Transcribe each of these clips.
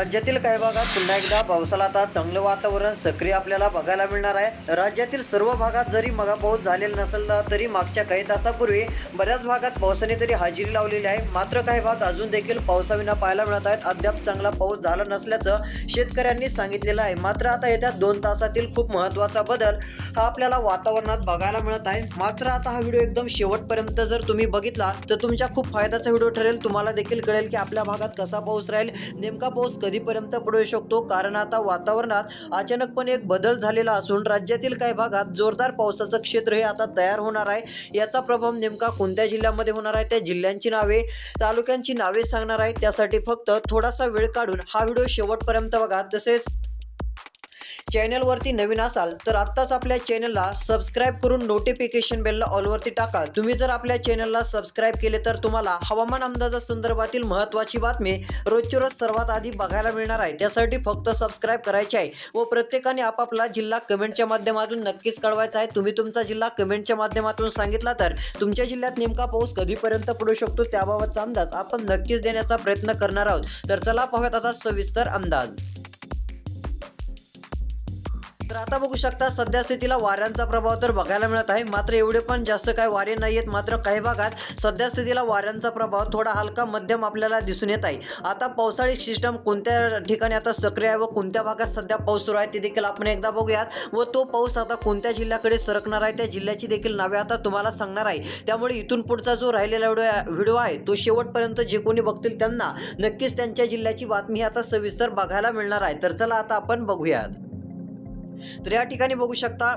राज्यातील काही भागात पुन्हा एकदा पावसाला आता चांगलं वातावरण सक्रिय आपल्याला बघायला मिळणार आहे. राज्यातील सर्व भागात जरी मगा पाऊस झालेला नसला तरी मागच्या काही तासापूर्वी बऱ्याच भागात पावसाने तरी हजेरी लावलेली आहे. मात्र काही भाग अजून देखील पावसाविना पाहायला मिळत आहेत. अद्याप चांगला पाऊस झाला नसल्याचं शेतकऱ्यांनी सांगितलेलं आहे. मात्र आता येत्या दोन तासातील खूप महत्त्वाचा बदल हा आपल्याला वातावरणात बघायला मिळत आहे. मात्र आता हा व्हिडिओ एकदम शेवटपर्यंत जर तुम्ही बघितला तर तुमच्या खूप फायद्याचा व्हिडिओ ठरेल. तुम्हाला देखील कळेल की आपल्या भागात कसा पाऊस राहील नेमका पाऊस कधीपर्यंत पडू शकतो. कारण आता वातावरणात अचानकपणे एक बदल झालेला असून राज्यातील काही भागात जोरदार पावसाचं क्षेत्र हे आता तयार होणार आहे. याचा प्रभाव नेमका कोणत्या जिल्ह्यामध्ये होणार आहे? त्या जिल्ह्यांची नावे तालुक्यांची नावे सांगणार आहे. त्यासाठी फक्त थोडासा वेळ काढून हा व्हिडिओ शेवटपर्यंत बघा. तसेच चॅनलवरती नवीन असाल तर आत्ताच आपल्या चॅनलला सबस्क्राईब करून नोटिफिकेशन बेलला ऑलवरती टाका. तुम्ही जर आपल्या चॅनलला सबस्क्राईब केले तर तुम्हाला हवामान अंदाजासंदर्भातील महत्त्वाची बातमी रोजची रोज सर्वात आधी बघायला मिळणार आहे. त्यासाठी फक्त सबस्क्राईब करायचे आहे व प्रत्येकाने आपापला जिल्हा कमेंटच्या माध्यमातून नक्कीच कळवायचा आहे. तुम्ही तुमचा जिल्हा कमेंटच्या माध्यमातून सांगितला तर तुमच्या जिल्ह्यात नेमका पाऊस कधीपर्यंत पडू शकतो? त्याबाबतचा अंदाज आपण नक्कीच देण्याचा प्रयत्न करणार आहोत. तर चला पाहूयात आता सविस्तर अंदाज. तर आता बघू शकता सध्या स्थितीला वाऱ्यांचा प्रभाव तर बघायला मिळत आहे. मात्र एवढे पण जास्त काय वारे नाही आहेत मात्र काही भागात सध्या स्थितीला वाऱ्यांचा प्रभाव थोडा हलका मध्यम आपल्याला दिसून येत आहे. आता पावसाळी सिस्टम कोणत्या ठिकाणी आता सक्रिय आहे व कोणत्या भागात सध्या पाऊस सुरू आहे ते देखील आपण एकदा बघूयात. व तो पाऊस आता कोणत्या जिल्ह्याकडे सरकणार आहे त्या जिल्ह्याची देखील नावे आता तुम्हाला सांगणार आहे. त्यामुळे इथून पुढचा जो राहिलेला व्हिडिओ व्हिडिओ आहे तो शेवटपर्यंत जे कोणी बघतील त्यांना नक्कीच त्यांच्या जिल्ह्याची बातमी आता सविस्तर बघायला मिळणार आहे. तर चला आता आपण बघूयात. तर या ठिकाणी बघू शकता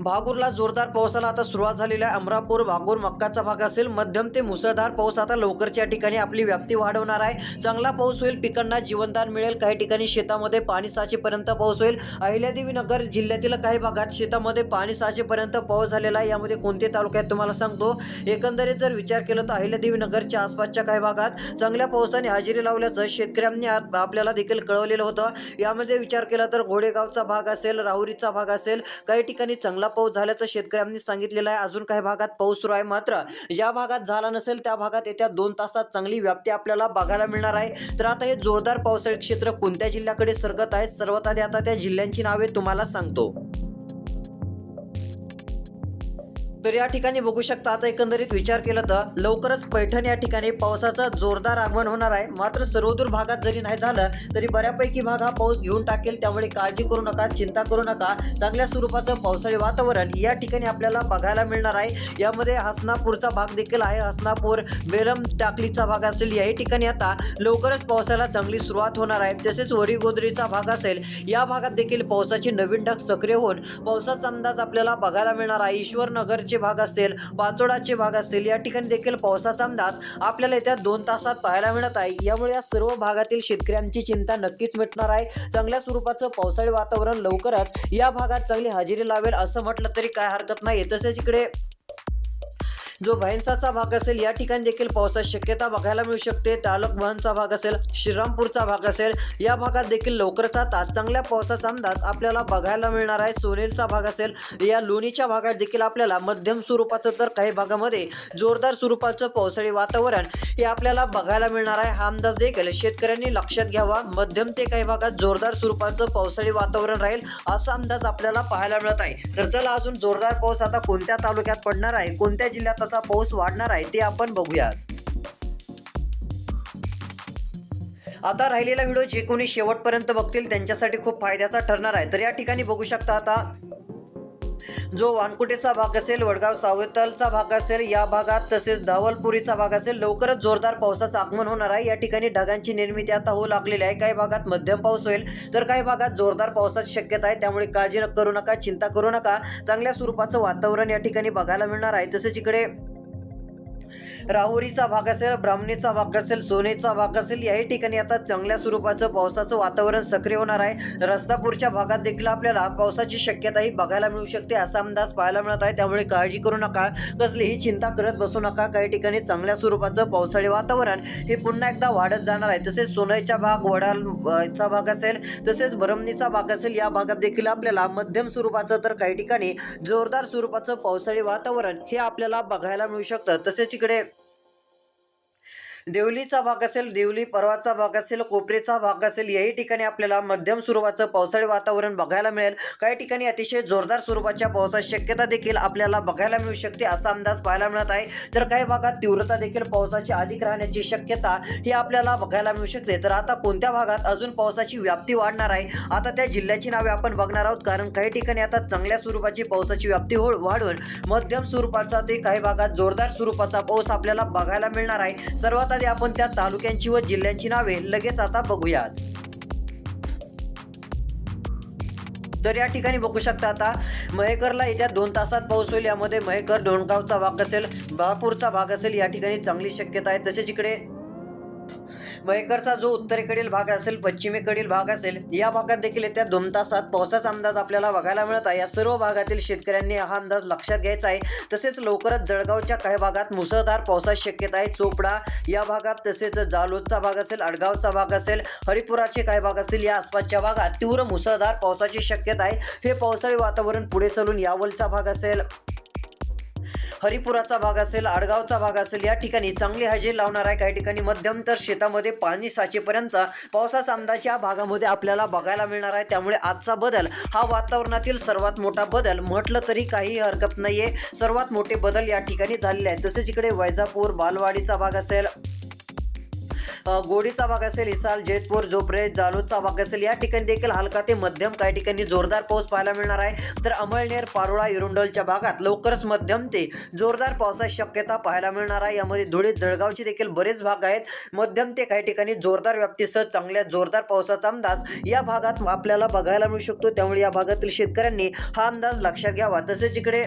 भागूरला जोरदार पावसाला आता सुरुवात झालेली आहे अमरापूर भागूर मक्काचा भाग असेल मध्यम ते मुसळधार पाऊस आता लवकरच्या ठिकाणी आपली व्याप्ती वाढवणार आहे. चांगला पाऊस होईल पिकांना जीवनदान मिळेल. काही ठिकाणी शेतामध्ये पाणी साचेपर्यंत पाऊस होईल. अहिल्यादेवी नगर जिल्ह्यातील काही भागात शेतामध्ये पाणी साचेपर्यंत पाऊस झालेला आहे. यामध्ये कोणते तालुके आहेत तुम्हाला सांगतो? एकंदरीत जर विचार केला तर अहिल्यादेवी नगरच्या आसपासच्या काही भागात चांगल्या पावसाने हजेरी लावल्याचं शेतकऱ्यांनी आपल्याला देखील कळवलेलं होतं. यामध्ये विचार केला तर घोडेगावचा भाग असेल राहुरीचा भाग असेल काही ठिकाणी चांगला पाऊस झाल्याचं शेतकऱ्यांनी सांगितलेलं आहे. अजून काही भागात पाऊस सुरू आहे मात्र ज्या भागात झाला नसेल त्या भागात येत्या दोन तासात चांगली व्याप्ती आपल्याला बघायला मिळणार आहे. तर आता हे जोरदार पावसाळी क्षेत्र कोणत्या जिल्ह्याकडे सरकत आहे? सर्वात आधी आता त्या जिल्ह्यांची नावे तुम्हाला सांगतो. तर या ठिकाणी बघू शकता आता एकंदरीत विचार केला तर लवकरच पैठण या ठिकाणी पावसाचं जोरदार आगमन होणार आहे. मात्र सर्वदूर भागात जरी नाही झालं तरी बऱ्यापैकी भाग हा पाऊस घेऊन टाकेल. त्यामुळे काळजी करू नका चिंता करू नका. चांगल्या स्वरूपाचं पावसाळी वातावरण या ठिकाणी आपल्याला बघायला मिळणार आहे. यामध्ये हसनापूरचा भाग देखील आहे. हसनापूर बेलम टाकलीचा भाग असेल. याही ठिकाणी आता लवकरच पावसाला चांगली सुरुवात होणार आहे. तसेच वरी गोदरीचा भाग असेल या भागात देखील पावसाची नवीन ढग सक्रिय होऊन पावसाचा अंदाज आपल्याला बघायला मिळणार आहे. ईश्वरनगरचे भाग असतील पाचोडाचे भाग असतील या ठिकाणी देखील पावसाचा अंदाज आपल्याला येत्या दोन तासात पाहायला मिळत आहे. यामुळे या सर्व भागातील शेतकऱ्यांची चिंता नक्कीच मिटणार आहे. चांगल्या स्वरूपाचं पावसाळी वातावरण लवकरच या भागात चांगली हजेरी लावेल असं म्हटलं तरी काय हरकत नाही तसेच इकडे जो भैंसाचा भाग असेल या ठिकाणी देखील पावसाची शक्यता बघायला मिळू शकते. तालुकभवनचा भाग असेल श्रीरामपूरचा भाग असेल या भागात देखील लवकरच आता चांगल्या पावसाचा अंदाज आपल्याला बघायला मिळणार आहे. सोनेलचा भाग असेल या लोणीच्या भागात देखील आपल्याला मध्यम स्वरूपाचं तर काही भागामध्ये जोरदार स्वरूपाचं पावसाळी वातावरण हे आपल्याला बघायला मिळणार आहे. हा अंदाज देखील शेतकऱ्यांनी लक्षात घ्यावा. मध्यम ते काही भागात जोरदार स्वरूपाचं पावसाळी वातावरण राहील असा अंदाज आपल्याला पाहायला मिळत आहे. तर चला अजून जोरदार पाऊस आता कोणत्या तालुक्यात पडणार आहे? कोणत्या जिल्ह्यात आता पाऊस वाढणार आहे ते आपण बघूयात. आता राहिलेला व्हिडिओ जे कोणी शेवटपर्यंत बघतील त्यांच्यासाठी खूप फायद्याचा ठरणार आहे. तर या ठिकाणी बघू शकता आता जो वानकुटेचा भाग असेल वडगाव सावतलचा भाग असेल या भागात तसेच धावलपुरीचा भाग असेल लवकरच जोरदार पावसाचं आगमन होणार आहे. या ठिकाणी ढगांची निर्मिती आता होऊ लागलेली आहे. काही भागात मध्यम पाऊस होईल तर काही भागात जोरदार पावसाची शक्यता आहे. त्यामुळे काळजी करू नका चिंता करू नका. चांगल्या स्वरूपाचं वातावरण या ठिकाणी बघायला मिळणार आहे. तसेच इकडे राहुरीचा भाग असेल ब्राह्मणीचा भाग असेल सोनेचा भाग असेल याही ठिकाणी आता चांगल्या स्वरूपाचं पावसाचं वातावरण सक्रिय होणार आहे. रस्तापूरच्या भागात देखील आपल्याला पावसाची शक्यताही बघायला मिळू शकते असा अंदाज पाहायला मिळत आहे. त्यामुळे काळजी करू नका कसलीही चिंता करत बसू नका. काही ठिकाणी चांगल्या स्वरूपाचं पावसाळी वातावरण हे पुन्हा एकदा वाढत जाणार आहे. तसेच सोनईचा भाग वडालचा भाग असेल तसेच ब्रह्मणीचा भाग असेल या भागात देखील आपल्याला मध्यम स्वरूपाचं तर काही ठिकाणी जोरदार स्वरूपाचं पावसाळी वातावरण हे आपल्याला बघायला मिळू शकतं. तसेच इकडे देवलीचा भाग असेल देवली पर्वाचा भाग असेल कोपरेचा भाग असेल याही ठिकाणी आपल्याला मध्यम स्वरूपाचं पावसाळी वातावरण बघायला मिळेल. काही ठिकाणी अतिशय जोरदार स्वरूपाच्या पावसाची शक्यता देखील आपल्याला बघायला मिळू शकते असा अंदाज पाहायला मिळत आहे. तर काही भागात तीव्रता देखील पावसाची अधिक राहण्याची शक्यता ही आपल्याला बघायला मिळू शकते. तर आता कोणत्या भागात अजून पावसाची व्याप्ती वाढणार आहे? आता त्या जिल्ह्याची नावे आपण बघणार आहोत कारण काही ठिकाणी आता चांगल्या स्वरूपाची पावसाची व्याप्ती हो वाढून मध्यम स्वरूपाचा ते काही भागात जोरदार स्वरूपाचा पाऊस आपल्याला बघायला मिळणार आहे. सर्वात आधी आपण त्या तालुक्यांची व जिल्ह्यांची नावे लगेच आता बघूयात. तर या ठिकाणी बघू शकता आता महेकरला येत्या दोन तासात पाऊस होईल. यामध्ये महेकर डोणगावचा भाग असेल बहापूरचा भाग असेल या ठिकाणी चांगली शक्यता आहे. तसेच इकडे महेकरचा जो उत्तरेकडील भाग असेल पश्चिमेकडील भाग असेल या भागात देखील येत्या दोन तासात पावसाचा अंदाज आपल्याला बघायला मिळत आहे. या सर्व भागातील शेतकऱ्यांनी हा अंदाज लक्षात घ्यायचा आहे. तसेच लवकरच जळगावच्या काही भागात मुसळधार पावसाची शक्यता आहे. चोपडा या भागात तसेच जालोदचा भाग असेल अडगावचा भाग असेल हरिपुराचे काही भाग असतील या आसपासच्या भागात तीव्र मुसळधार पावसाची शक्यता आहे. हे पावसाळी वातावरण पुढे चालून यावलचा भाग असेल. हरिपुराचा भाग असेल आडगावचा भाग असेल या ठिकाणी चांगली हजेरी लावणार आहे. काही ठिकाणी मध्यम तर शेतामध्ये पाणी साचेपर्यंत पावसाचा अंदाज या भागामध्ये आपल्याला बघायला मिळणार आहे. त्यामुळे आजचा बदल हा वातावरणातील सर्वात मोठा बदल म्हटलं तरी काही हरकत नाहीये. सर्वात मोठे बदल या ठिकाणी झालेले आहेत. तसेच इकडे वैजापूर बालवाडीचा भाग असेल गोडीचा भाग असेल इसाल जेतपूर जोपरे जालोदचा भाग असेल या ठिकाणी देखील हलका ते मध्यम काही ठिकाणी जोरदार पाऊस पाहायला मिळणार आहे. तर अमळनेर पारोळा इरुंडलच्या भागात लवकरच मध्यम ते जोरदार पावसाची शक्यता पाहायला मिळणार आहे. यामध्ये धुळे जळगावचे देखील बरेच भाग आहेत. मध्यम ते काही ठिकाणी जोरदार व्याप्तीसह चांगल्या जोरदार पावसाचा अंदाज या भागात आपल्याला बघायला मिळू शकतो. त्यामुळे या भागातील शेतकऱ्यांनी हा अंदाज लक्षात घ्यावा. तसेच इकडे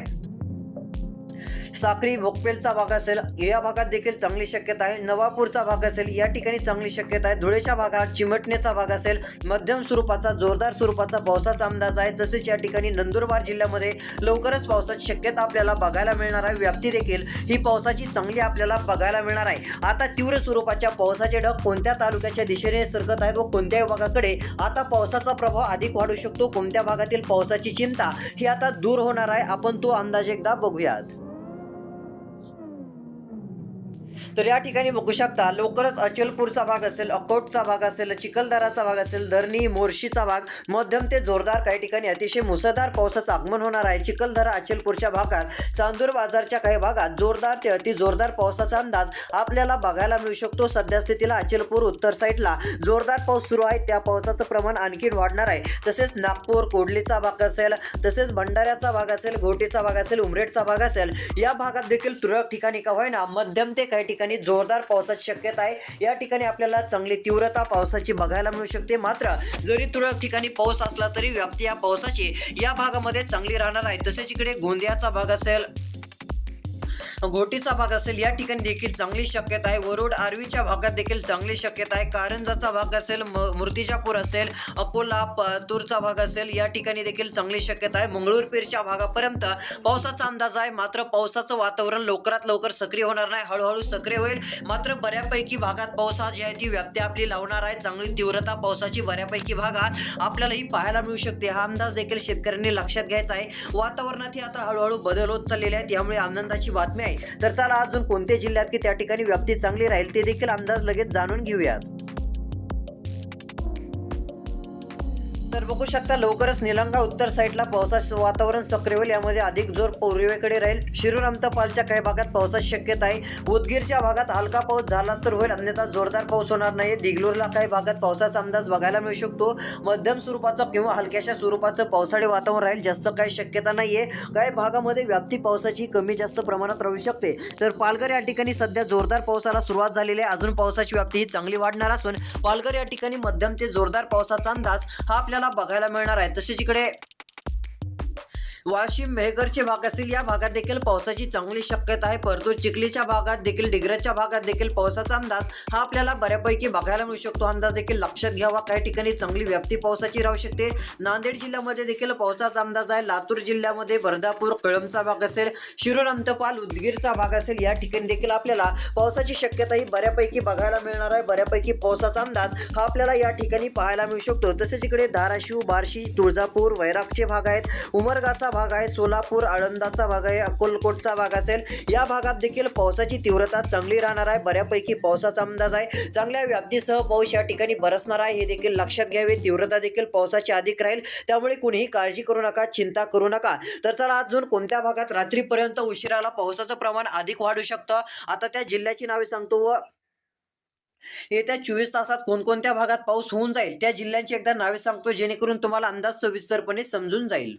साक्री भोकपेलचा भाग असेल या भागात देखील चांगली शक्यता आहे. नवापूरचा भाग असेल या ठिकाणी चांगली शक्यता आहे. धुळेच्या भागात चिमटण्याचा भाग असेल मध्यम स्वरूपाचा जोरदार स्वरूपाचा पावसाचा अंदाज आहे. तसेच या ठिकाणी नंदुरबार जिल्ह्यामध्ये लवकरच पावसाची शक्यता आपल्याला बघायला मिळणार आहे. व्याप्ती देखील ही पावसाची चांगली आपल्याला बघायला मिळणार आहे. आता तीव्र स्वरूपाच्या पावसाचे ढग कोणत्या तालुक्याच्या दिशेने सरकत आहेत व कोणत्या विभागाकडे आता पावसाचा प्रभाव अधिक वाढू शकतो? कोणत्या भागातील पावसाची चिंता ही आता दूर होणार आहे? आपण तो अंदाज एकदा बघूयात. तर या ठिकाणी बघू शकता लवकरच अचलपूरचा भाग असेल अकोटचा भाग असेल चिखलदराचा भाग असेल धरणी मोर्शीचा भाग मध्यम ते जोरदार काही ठिकाणी अतिशय मुसळधार पावसाचं आगमन होणार आहे. चिखलदरा अचलपूरच्या भागात चांदूर बाजारच्या काही भागात जोरदार ते अति जोरदार पावसाचा अंदाज आपल्याला बघायला मिळू शकतो. सध्या स्थितीला अचलपूर उत्तर साईडला जोरदार पाऊस सुरू आहे. त्या पावसाचं प्रमाण आणखी वाढणार आहे. तसेच नागपूर कोडलीचा भाग असेल तसेच भंडाऱ्याचा भाग असेल घोटीचा भाग असेल उमरेडचा भाग असेल या भागात देखील तुरळक ठिकाणी का होईना मध्यम ते काही ठिकाणी जोरदार पावसाची शक्यता आहे. या ठिकाणी आपल्याला चांगली तीव्रता पावसाची बघायला मिळू शकते. मात्र जरी तुरळक ठिकाणी पाऊस असला तरी व्याप्ती या पावसाची या भागामध्ये चांगली राहणार आहे तसेच इकडे गोंदियाचा भाग असेल घोटीचा भाग असेल या ठिकाणी देखील चांगली शक्यता आहे. वरुड आर्वीच्या भागात देखील चांगली शक्यता आहे. कारंजाचा भाग असेल म- मूर्तिजापूर असेल अकोला पातूरचा भाग असेल या ठिकाणी देखील चांगली शक्यता आहे. मंगळूरपीरच्या भागापर्यंत पावसाचा अंदाज आहे. मात्र पावसाचं वातावरण लवकरात लवकर सक्रिय होणार नाही. हळूहळू सक्रिय होईल. मात्र बऱ्यापैकी भागात पावसा जी आहे ती व्याप्ती आपली लावणार आहे. चांगली तीव्रता पावसाची बऱ्यापैकी भागात आपल्याला ही पाहायला मिळू शकते. हा अंदाज देखील शेतकऱ्यांनी लक्षात घ्यायचा आहे. वातावरणातही आता हळूहळू बदल होत चाललेले आहेत. यामुळे आनंदाची बातमी आहे तर चला अजून कोणत्या जिल्ह्यात की त्या ठिकाणी व्याप्ती चांगली राहील ते देखील अंदाज लगेच जाणून घेऊयात. तर बघू शकता लवकरच निलंगा उत्तर साईडला पावसाचं वातावरण सक्रिय होईल. यामध्ये अधिक जोर पूर्वेकडे राहील. शिरूर अंतपालच्या काही भागात पावसाची शक्यता आहे. उदगीरच्या भागात हलका पाऊस झालाच तर होईल. अन्यथा जोरदार पाऊस होणार नाही दिगलूरला काही भागात पावसाचा अंदाज बघायला मिळू शकतो. मध्यम स्वरूपाचं किंवा हलक्याशा स्वरूपाचं पावसाळी वातावरण राहील. जास्त काही शक्यता नाहीये. काही भागामध्ये व्याप्ती पावसाची कमी जास्त प्रमाणात राहू शकते. तर पालघर या ठिकाणी सध्या जोरदार पावसाला सुरुवात झालेली आहे. अजून पावसाची व्याप्ती ही चांगली वाढणार असून पालघर या ठिकाणी मध्यम ते जोरदार पावसाचा अंदाज हा आपल्याला बघायला मिळणार आहे. तसेच इकडे वाशिम मेहकरचे भाग असतील या भागात देखील पावसाची चांगली शक्यता आहे. परंतु चिखलीच्या भागात देखील डिग्रजच्या भागात देखील पावसाचा अंदाज हा आपल्याला बऱ्यापैकी बघायला मिळू शकतो. अंदाज देखील लक्षात घ्यावा. काही ठिकाणी चांगली व्याप्ती पावसाची राहू शकते. नांदेड जिल्ह्यामध्ये देखील पावसाचा अंदाज आहे. लातूर जिल्ह्यामध्ये बर्धापूर कळमचा भाग असेल शिरूर अंतपाल उदगीरचा भाग असेल या ठिकाणी देखील आपल्याला पावसाची शक्यता ही बऱ्यापैकी बघायला मिळणार आहे. बऱ्यापैकी पावसाचा अंदाज हा आपल्याला या ठिकाणी पाहायला मिळू शकतो. तसेच इकडे धाराशिव बार्शी तुळजापूर वैरागचे भाग आहेत. उमरगाचा भाग आहे. सोलापूर आळंदाचा भाग आहे. अकोलकोटचा भाग असेल. या भागात देखील पावसाची तीव्रता चांगली राहणार आहे. बऱ्यापैकी पावसाचा अंदाज आहे. चांगल्या व्याप्तीसह पाऊस या ठिकाणी बरसणार आहे. हे देखील लक्षात घ्यावे. तीव्रता देखील पावसाची अधिक राहील. त्यामुळे कुणीही काळजी करू नका चिंता करू नका. तर चला अजून कोणत्या भागात रात्रीपर्यंत उशिराला पावसाचं प्रमाण अधिक वाढू शकतं? आता त्या जिल्ह्याची नावे सांगतो व येत्या चोवीस तासात कोणकोणत्या भागात पाऊस होऊन जाईल? त्या जिल्ह्यांची एकदा नावे सांगतो जेणेकरून तुम्हाला अंदाज सविस्तरपणे समजून जाईल.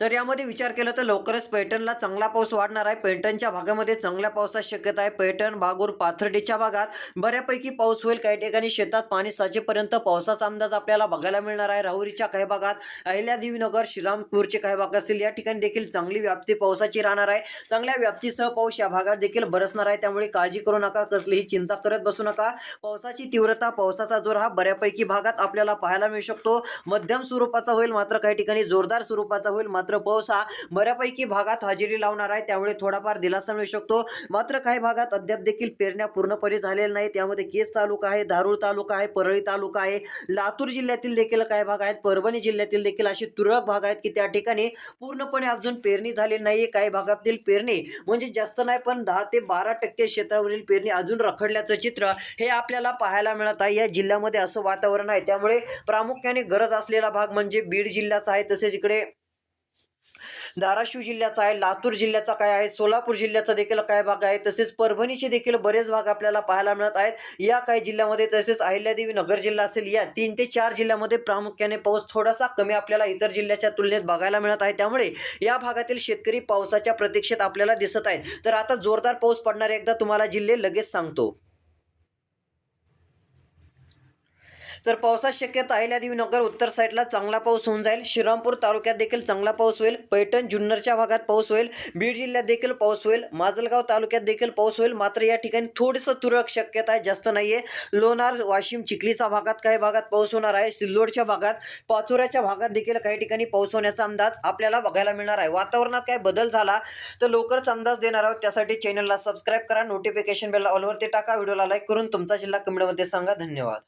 तर यामध्ये विचार केला तर लवकरच पैठणला चांगला पाऊस वाढणार आहे. पैठणच्या भागामध्ये चांगल्या पावसाची शक्यता आहे. पैठण भागूर पाथर्डीच्या भागात बऱ्यापैकी पाऊस होईल. काही ठिकाणी शेतात पाणी साचेपर्यंत पावसाचा अंदाज आपल्याला बघायला मिळणार आहे. राहुरीच्या काही भागात अहिल्यादेवीनगर श्रीरामपूरचे काही भाग असतील. या ठिकाणी देखील चांगली व्याप्ती पावसाची राहणार आहे. चांगल्या व्याप्तीसह पाऊस या भागात देखील बरसणार आहे. त्यामुळे काळजी करू नका. कसलीही चिंता करत बसू नका. पावसाची तीव्रता पावसाचा जोर हा बऱ्यापैकी भागात आपल्याला पाहायला मिळू शकतो. मध्यम स्वरूपाचा होईल. मात्र काही ठिकाणी जोरदार स्वरूपाचा होईल. मात्र पाऊस हा बऱ्यापैकी भागात हजेरी लावणार आहे. त्यामुळे थोडाफार दिलासा मिळू शकतो. मात्र काही भागात अद्याप देखील पेरण्या पूर्णपणे झालेल्या नाही त्यामध्ये केस तालुका आहे धारूळ तालुका आहे परळी तालुका आहे. लातूर जिल्ह्यातील देखील काही भाग आहेत. परभणी जिल्ह्यातील देखील असे तुरळक भाग आहेत की त्या ठिकाणी पूर्णपणे अजून पेरणी झालेली नाही काही भागातील पेरणी म्हणजे जास्त नाही पण दहा ते बारा टक्के क्षेत्रावरील पेरणी अजून रखडल्याचं चित्र हे आपल्याला पाहायला मिळत आहे. या जिल्ह्यामध्ये असं वातावरण आहे. त्यामुळे प्रामुख्याने गरज असलेला भाग म्हणजे बीड जिल्ह्याचा आहे. तसेच इकडे धाराशिव जिल्ह्याचा आहे लातूर जिल्ह्याचा काय आहे सोलापूर जिल्ह्याचा देखील काय भाग आहे तसेच परभणीचे देखील बरेच भाग आपल्याला पाहायला मिळत आहेत. या काही जिल्ह्यामध्ये तसेच अहिल्यादेवी नगर जिल्हा असेल या तीन ते चार जिल्ह्यामध्ये प्रामुख्याने पाऊस थोडासा कमी आपल्याला इतर जिल्ह्याच्या तुलनेत बघायला मिळत आहे. त्यामुळे या भागातील शेतकरी पावसाच्या प्रतीक्षेत आपल्याला दिसत आहेत. तर आता जोरदार पाऊस पडणारे एकदा तुम्हाला जिल्हे लगेच सांगतो. तर पावसात शक्यता अहिल्यादेवी नगर उत्तर साईडला चांगला पाऊस होऊन जाईल. श्रीरामपूर तालुक्यात देखील चांगला पाऊस होईल. पैठण जुन्नरच्या भागात पाऊस होईल. बीड जिल्ह्यात देखील पाऊस होईल. माजलगाव तालुक्यात देखील पाऊस होईल. मात्र या ठिकाणी थोडंसं तुरळक शक्यता आहे जास्त नाहीये. लोणार वाशिम चिखलीचा भागात काही भागात पाऊस होणार आहे. सिल्लोडच्या भागात पाचोऱ्याच्या भागात देखील काही ठिकाणी पाऊस होण्याचा अंदाज आपल्याला बघायला मिळणार आहे. वातावरणात काय बदल झाला तर लवकरच अंदाज देणार आहोत. त्यासाठी चॅनलला सबस्क्राईब करा. नोटिफिकेशन बेल ऑलवरती टाका. व्हिडिओला लाईक करून तुमचा जिल्हा कमेंटमध्ये सांगा. धन्यवाद.